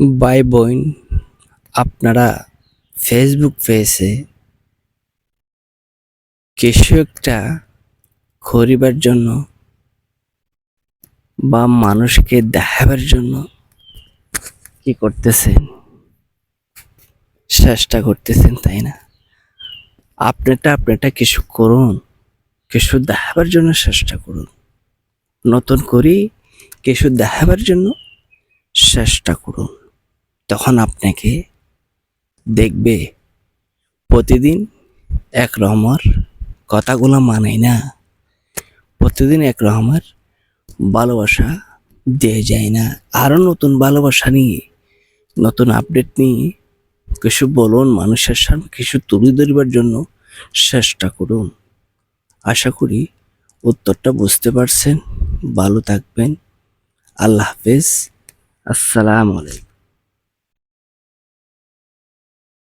ভাই বোন, আপনারা ফেসবুক পেজে কিছু একটা করিবার জন্য বা মানুষকে দেখাবার জন্য কি করতেছেন? চেষ্টা করতেছেন, তাই না? আপনারটা আপনারটা কিছু করুন, কিছু দেখাবার জন্য চেষ্টা করুন। নতুন করি কিছু দেখাবার জন্য চেষ্টা করুন। তখন আপনাকে দেখবে, প্রতিদিন এক রকমের কথাগুলো মানাই না। প্রতিদিন এক রকমের ভালোবাসা দিয়ে যায় না। আরও নতুন ভালোবাসা নিয়ে, নতুন আপডেট নিয়ে কিছু বলুন, মানুষের সামনে কিছু তুলে ধরবার জন্য চেষ্টা করুন। আশা করি উত্তরটা বুঝতে পারছেন। ভালো থাকবেন। আল্লাহ হাফেজ। আসসালামু আলাইকুম।